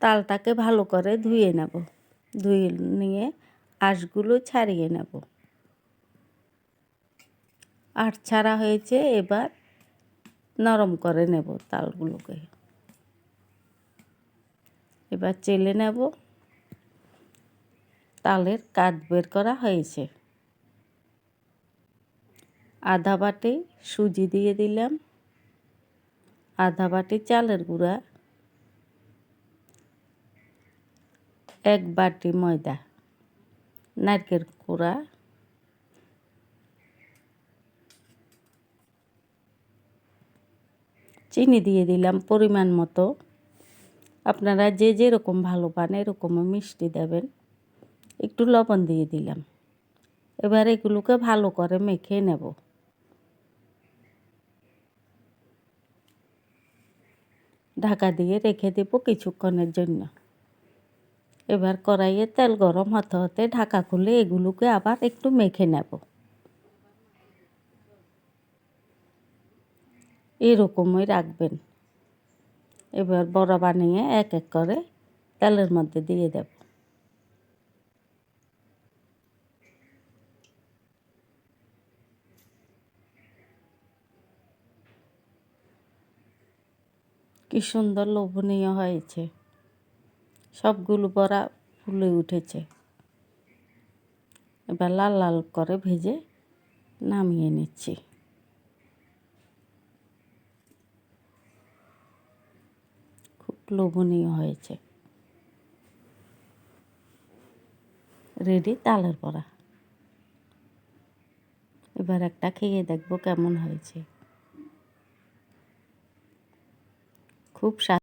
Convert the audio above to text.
তালটাকে ভালো করে ধুয়ে নেব। ধুয়ে নিয়ে আঁশগুলো ছাড়িয়ে নেব। আট ছাড়া হয়েছে, এবার নরম করে নেব তালগুলোকে। এবার চেলে নেব। তালের কাঠ বের করা হয়েছে। আধা বাটি সুজি দিয়ে দিলাম। আধা বাটি চালের গুঁড়া এক বাটি ময়দা, নারকেল কুড়া, চিনি দিয়ে দিলাম পরিমাণ মতো। আপনারা যে যেরকম ভালো পান এরকমও মিষ্টি দেবেন। একটু লবণ দিয়ে দিলাম। এবার এগুলোকে ভালো করে মেখে নেব। ঢাকা দিয়ে রেখে দেবো কিছুক্ষণের জন্য। এবার কড়াইয়ে তেল গরম হতে হতে ঢাকা খুলে এগুলোকে আবার একটু মেখে নেব। এরকমই রাখবেন। এবার বড়া বানিয়ে এক এক করে তেলের মধ্যে দিয়ে দেব। কি সুন্দর লোভনীয় হয়েছে। সবগুলো বড়া ফুলে উঠেছে। এবার লাল লাল করে ভেজে নামিয়ে নিচ্ছি। খুব লোভনীয় হয়েছে। রেডি তালের বড়া। এবার একটা খেয়ে দেখব কেমন হয়েছে। খুব